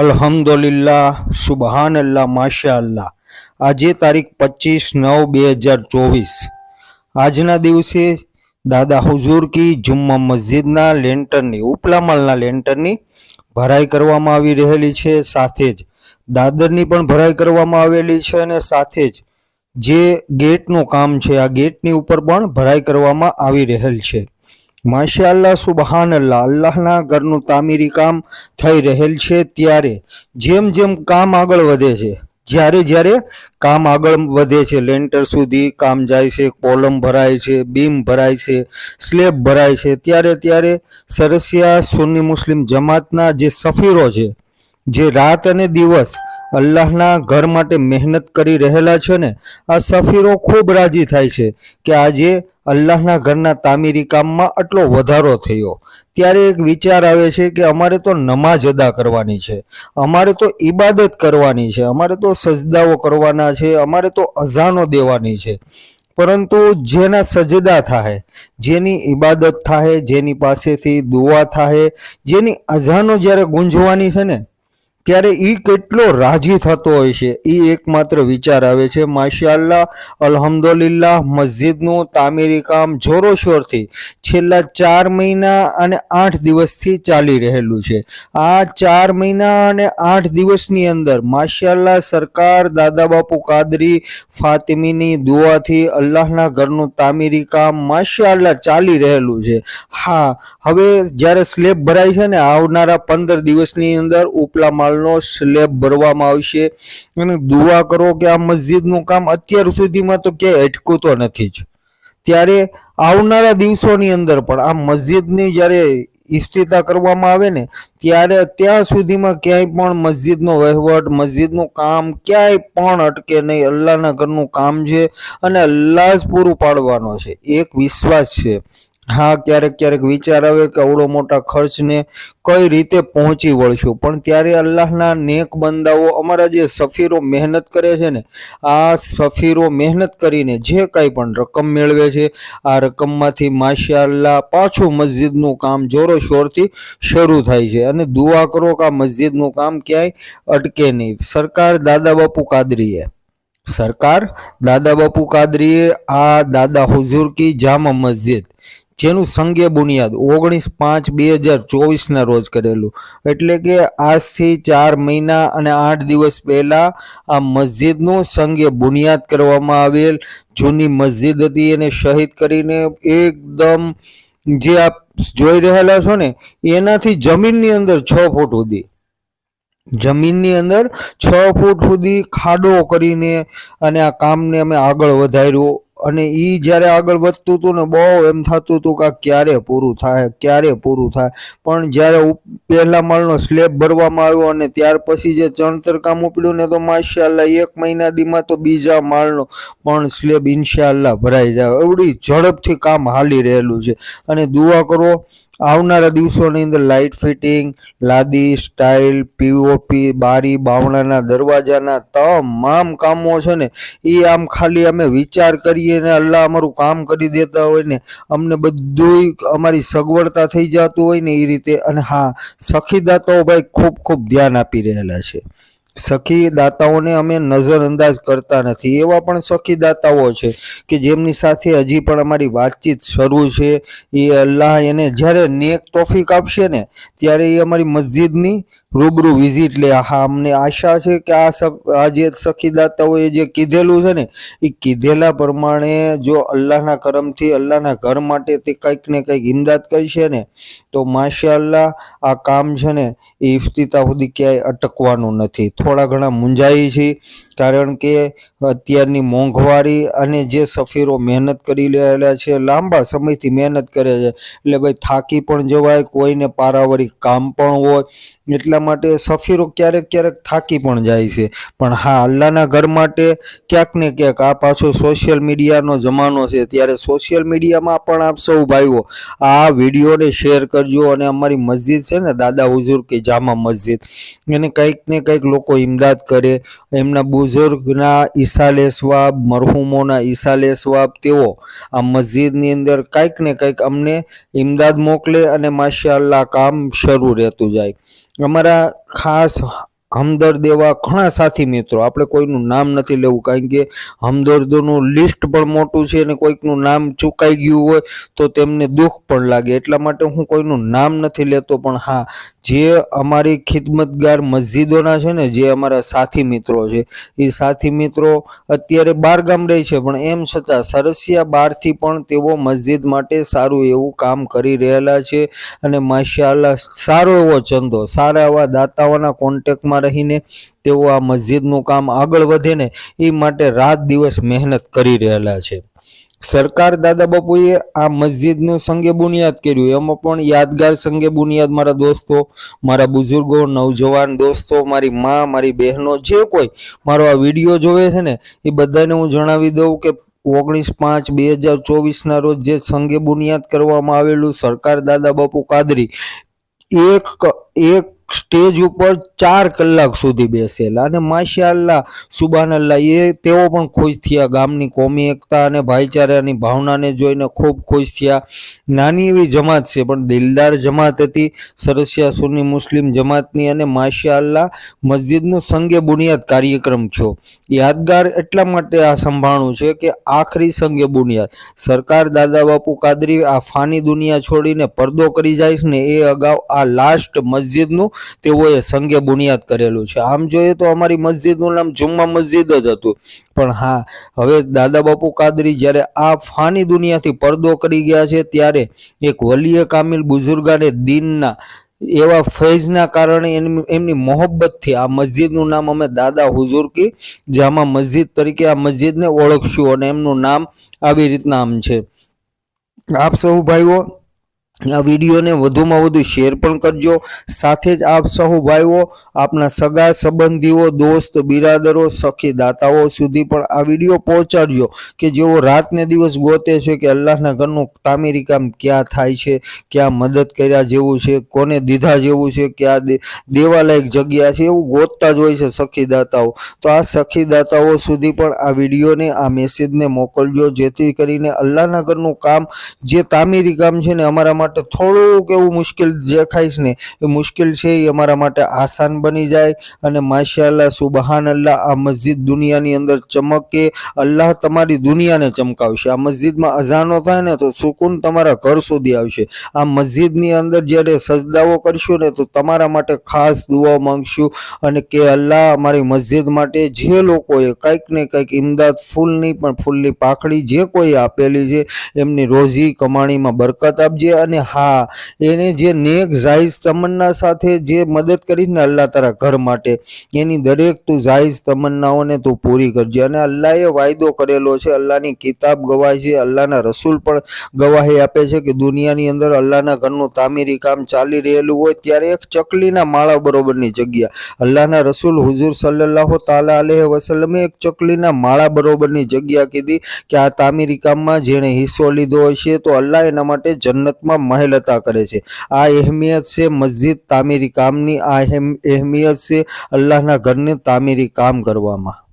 અલ્હમ્દુલિલ્લાહ સુબહાન અલ્લાહ Masha અલ્લાહ આજે તારીખ પચીસ નવ બે હજાર ચોવીસ. આજના દિવસે દાદા હુઝુર કી જુમ્મા મસ્જિદના લેન્ટરની, ઉપલા માળના લેન્ટરની ભરાઈ કરવામાં આવી રહેલી છે. સાથે જ દાદરની પણ ભરાઈ કરવામાં આવેલી છે અને સાથે જ જે ગેટનું કામ છે, આ ગેટની ઉપર પણ ભરાઈ કરવામાં આવી રહેલ છે. માશા અલ્લાહ સુબહાન અલ્લાહ અલ્લાહના ઘરનું તામીરી કામ થઈ રહેલ છે ત્યારે જેમ જેમ કામ આગળ વધે છે, જ્યારે જ્યારે કામ આગળ વધે છે, લેન્ટર સુધી કામ જાય છે, કોલમ ભરાય છે, બીમ ભરાય છે, સ્લેબ ભરાય છે, ત્યારે ત્યારે સરસિયા સુન્ની મુસ્લિમ જમાતના જે સફીરો છે, જે રાત અને દિવસ અલ્લાહના ઘર માટે મહેનત કરી રહેલા છે ને, આ સફીરો ખૂબ રાજી થાય છે કે આજે અલ્લાહના ઘરના તામીરી કામમાં આટલો વધારો થયો. ત્યારે એક વિચાર આવે છે કે અમારે તો નમાજ અદા કરવાની છે, અમારે તો ઈબાદત કરવાની છે, અમારે તો સજદાઓ કરવાના છે, અમારે તો અઝાનો દેવાની છે. પરંતુ જેના સજદા થાય જેની ઈબાદત થાય જેની પાસેથી દુઆ થાય જેની અઝાનો જ્યારે ગુંજવાની છે ને ત્યારે એ કેટલો રાજી થતો હોય છે? એ એકમાત્ર વિચાર આવે છે માશા અલ્લાહ અલ્હમ્દુલિલ્લાહ, મસ્જિદનું તામીરી કામ જોરોશોરથી છેલ્લા ચાર મહિના અને આઠ દિવસથી ચાલી રહેલું છે. આ ચાર મહિના અને આઠ દિવસની અંદર માશાલ્લાહ સરકાર દાદા બાપુ કાદરી, ફાતિમીની દુઆથી અલ્લાહના ઘરનું તામીરી કામ માશાલ્લાહ ચાલી રહેલું છે. હા, હવે જ્યારે સ્લેબ ભરાય છે ને, આવનારા પંદર દિવસની અંદર ઉપલા માળનો સ્લેબ ભરવામાં આવશે. અને દુઆ કરો કે આ મસ્જિદનું કામ અત્યાર સુધીમાં તો ક્યાંય અટકું તો નથી જ. ત્યારે આવનારા દિવસોની અંદર પણ આ મસ્જિદની જ્યારે ઇફ્તિતા કરવામાં આવે ને, ત્યારે ત્યાં સુધીમાં ક્યાંય પણ મસ્જિદનો વહીવટ, મસ્જિદનું કામ ક્યાંય પણ અટકે નહીં. અલ્લાહના ઘરનું કામ છે અને અલ્લાહ જ પૂરું પાડવાનો છે. એક વિશ્વાસ છે. હા, ક્યારેક ક્યારેક વિચાર આવે કે અવડો મોટા ખર્ચને કઈ રીતે પહોંચી વળશું. પણ ત્યારે અલ્લાહના નેક બંદાઓ અમારા જે સફીરો મહેનત કરે છે ને, આ સફીરો મહેનત કરીને જે કાંઈ પણ રકમ મેળવે છે, આ રકમમાંથી માશા અલ્લાહ પાછું મસ્જિદનું કામ જોરો શોરથી શરૂ થાય છે. અને દુઆ કરો કે આ મસ્જિદનું કામ ક્યાંય અટકે નહીં. સરકાર દાદા બાપુ કાદરીએ. સરકાર દાદા બાપુ કાદરીએ આ દાદા હુઝુર કી જામા મસ્જિદ. જેનું સંઘ્ય બુનિયાદ ઓગણીસ પાંચ બે હજાર ચોવીસના રોજ કરેલું. એટલે કે આજથી ચાર મહિના અને આઠ દિવસ પહેલાં આ મસ્જિદનું સંઘ્ય બુનિયાદ કરવામાં આવેલ. જૂની મસ્જિદ હતી એને શહીદ કરીને એકદમ જે આપ જોઈ રહેલા છો ને, એનાથી જમીનની અંદર છ ફૂટ સુધી જમીનની અંદર છ ફૂટ સુધી ખાડો કરીને અને આ કામને અમે આગળ વધાર્યું. અને એ જ્યારે આગળ વધતું હતું ને બહુ એમ થતું હતું કે આ ક્યારે પૂરું થાય, ક્યારે પૂરું થાય. પણ જ્યારે પહેલા માળનો સ્લેબ ભરવામાં આવ્યો અને ત્યાર પછી જે ચણતર કામ ઉપડ્યું ને તો માશાલ્લાહ એક મહિના દીમાં તો બીજા માળનો પણ સ્લેબ ઇન્શાલ્લાહ ભરાઈ જાય. એવડી ઝડપથી કામ હાલી રહેલું છે. અને દુઆ કરો આવનારા દિવસોની અંદર લાઇટ ફિટિંગ લાદી સ્ટાઇલ પીઓપી બારી બાવણાના દરવાજાના તમામ કામો છે ને, એ આમ ખાલી અમે વિચાર કરીએ ને અલ્લાહ અમારું કામ કરી દેતા હોય ને, અમને બધુંય અમારી સગવડતા થઈ જતું હોય ને એ રીતે. અને હા સખીદાતાઓ ભાઈ ખૂબ ખૂબ ધ્યાન આપી રહેલા છે. સખી દાતાઓને અમે નજરઅંદાજ કરતા નથી. એવા પણ સખી દાતાઓ છે કે જેમની સાથે હજી પણ અમારી વાતચીત શરૂ છે. એ અલ્લાહ એને જ્યારે નેક તોફીક આપશે ને, ત્યારે એ અમારી મસ્જિદની રૂબરૂ વિઝિટ લે. હા અમને આશા છે કે આ સ આ જે સખી દાતાઓએ જે કીધેલું છે ને, એ કીધેલા પ્રમાણે જો અલ્લાહના કરમથી, અલ્લાહના ઘર માટે તે કંઈક ને કંઈક ઇમદાદ કરશે ને, તો માશા અલ્લાહ આ કામ છે ને એ ઇફ્તિતા સુધી ક્યાંય અટકવાનું નથી. થોડા ઘણા મૂંઝાઈ છે, કારણ કે અત્યારની મોંઘવારી અને જે સફીરો મહેનત કરી રહેલા છે, લાંબા સમયથી મહેનત કરે છે. એટલે ભાઈ થાકી પણ જવાય, કોઈને પારાવારિક કામ પણ હોય, એટલા માટે સફીરો ક્યારેક ક્યારેક થાકી પણ જાય છે. પણ હા, અલ્લાહના ઘર માટે ક્યાંક ને ક્યાંક આ પાછો સોશિયલ મીડિયાનો જમાનો છે. ત્યારે સોશિયલ મીડિયામાં પણ આપ સૌ ભાઈઓ, આ વિડીયોને શેર કરજો અને અમારી મસ્જિદ છે ને, દાદા હુઝુર કે જામા મસ્જિદ. એને કંઈક ને કંઈક લોકો ઇમદાદ કરે. એમના બુઝુર્ગના ઈસાલે સ્વાબ, મરહુમોના ઈસાલે સ્વાબ, તેઓ આ મસ્જિદની અંદર કંઈક ને કંઈક અમને ઇમદાદ મોકલે અને માશા અલ્લાહ કામ શરૂ રહેતું જાય. અમારા ખાસ હમદર્દ એવા ઘણા સાથી મિત્રો, આપણે કોઈનું નામ નથી લેવું, કારણ કે હમદર્દોનું લિસ્ટ પણ મોટું છે અને કોઈકનું નામ ચૂકાઈ ગયું હોય તો તેમને દુઃખ પણ લાગે. એટલા માટે હું કોઈનું નામ નથી લેતો, પણ હા જે અમારી ખિદમતગાર મસ્જિદોના છે ને, જે અમારા સાથી મિત્રો છે, એ સાથી મિત્રો અત્યારે બાર ગામ રહે છે, પણ એમ છતાં સરસિયા બહારથી પણ તેઓ મસ્જિદ માટે સારું એવું કામ કરી રહેલા છે અને માશાઅલ્લાહ સારો એવો ચંદો, સારા એવા દાતાઓના કોન્ટેક્ટમાં રહીને તેઓ આ મસ્જિદનું કામ આગળ વધે ને, એ માટે રાત દિવસ મહેનત કરી રહેલા છે. સરકાર દાદા બાપુએ આ મસ્જિદનું સંગે બુનિયાદ કર્યું. એમાં પણ યાદગાર સંગે બુનિયાદ મારા દોસ્તો, મારા બુઝુર્ગો, નવજવાન દોસ્તો, મારી મા, મારી બહેનો, જે કોઈ મારો આ વીડિયો જોવે છે ને, એ બધાને હું જણાવી દઉં કે ઓગણીસ પાંચ બે હજાર ચોવીસના રોજ જે સંગે બુનિયાદ કરવામાં આવેલું સરકાર દાદા બાપુ કાદરી, એક એક સ્ટેજ ઉપર ચાર કલાક સુધી બેસેલા અને માશાઅલ્લાહ સુબાનલ્લાહ એ તેઓ પણ ખુશ થયા. ગામની કોમી, એકતા અને ભાઈચારાની ભાવનાને જોઈને ખૂબ ખુશ થયા. નાની એવી જમાત છે, પણ દિલદાર જમાત હતી. સરસિયા સુની મુસ્લિમ જમાતની અને માશાલ્લા મસ્જિદનું સંગે બુનિયાદ કાર્યક્રમ થયો. યાદગાર એટલા માટે આ સંભાળવું છે કે આખરી સંગે બુનિયાદ. સરકાર દાદા બાપુ કાદરી આ ફાની દુનિયા છોડીને પડદો કરી જાય છે ને એ અગાઉ આ લાસ્ટ મસ્જિદનું તેઓએ સંગે બુનિયાદ કરેલું છે. આમ જોઈએ તો અમારી મસ્જિદનું નામ જુમ્મા મસ્જિદ જ હતું. પણ હા, હવે દાદા બાપુ કાદરી જ્યારે આ ફાની દુનિયાથી પડદો કરી ગયા છે, ત્યારે એક વલીએ કામિલ બુઝુર્ગાને દિનના, એવા ફૈઝના કારણે એમની મોહબ્બતથી આ મસ્જિદનું નામ અમે દાદા હુઝુર કી જામા મસ્જિદ તરીકે આ મસ્જિદને ઓળખશું અને એમનું નામ આવી રીતના આમ છે. આપ સૌ ભાઈઓ આ વિડીયોને વધુમાં વધુ શેર પણ કરજો. સાથે જ આપ સહુ ભાઈઓ, આપના સગા સંબંધીઓ, દોસ્ત, બિરાદરો, સખી દાતાઓ સુધી પણ આ વીડિયો પહોંચાડજો કે જેઓ રાતને દિવસ ગોતે છે કે અલ્લાહના ઘરનું તામીરી કામ ક્યાં થાય છે, ક્યાં મદદ કર્યા જેવું છે, કોને દીધા જેવું છે, ક્યાં દેવાલાયક જગ્યા છે એવું ગોતતા જ હોય છે સખી દાતાઓ. તો આ સખી દાતાઓ સુધી પણ આ વિડીયોને, આ મેસેજને મોકલજો જેથી કરીને અલ્લાહના ઘરનું કામ જે તામીરી કામ છે ને અમારા માટે થોડુંક એવું મુશ્કેલ દેખાય છે ને, એ મુશ્કેલ છે એ અમારા માટે આસાન બની જાય. અને માશાઅલ્લાહ સુબહાન અલ્લાહ આ મસ્જિદ દુનિયાની અંદર ચમકે. અલ્લાહ તમારી દુનિયાને ચમકાવશે. આ મસ્જિદમાં અજાનો થાય ને, તો સુકૂન તમારા ઘર સુધી આવશે. આ મસ્જિદની અંદર જ્યારે સજદાઓ કરશું ને, તો તમારા માટે ખાસ દુઆ માંગશું. અને કે અલ્લાહ, અમારી મસ્જિદ માટે જે લોકોએ કંઈક ને કંઈક ઇમદાદ ફૂલની, પણ ફૂલની પાખડી જે કોઈ આપેલી છે, એમની રોજી કમાણીમાં બરકત આપજે અને હા, એને જે નેક જાયઝ તમન્ના સાથે જે મદદ કરીશ ને અલ્લાહ તારા ઘર માટે, એની દરેક તું જાયઝ તમન્નાઓને તું પૂરી કરજે. અને અલ્લાહે વાયદો કરેલો છે, અલ્લાહની કિતાબ ગવાય છે, અલ્લાહના રસૂલ પણ ગવાહી આપે છે કે દુનિયાની અંદર અલ્લાહના ઘરનું તામીરી કામ ચાલી રહેલું હોય ત્યારે એક ચકલીના માળા બરોબરની જગ્યા. અલ્લાહના રસૂલ હુઝુર સલ્લલ્લાહુ તાલા અલૈહિ વસલમે એક ચકલીના માળા બરોબરની જગ્યા કીધી કે આ તામીરી કામમાં જેણે હિસ્સો લીધો હશે તો અલ્લાહ એના માટે જન્નતમાં મહેલ અતા કરે છે. આ અહેમિયત છે મસ્જિદ તામીરી કામની, આ અહેમ- અહેમિયત છે અલ્લાહના ઘરને તામીરી કામ કરવામાં.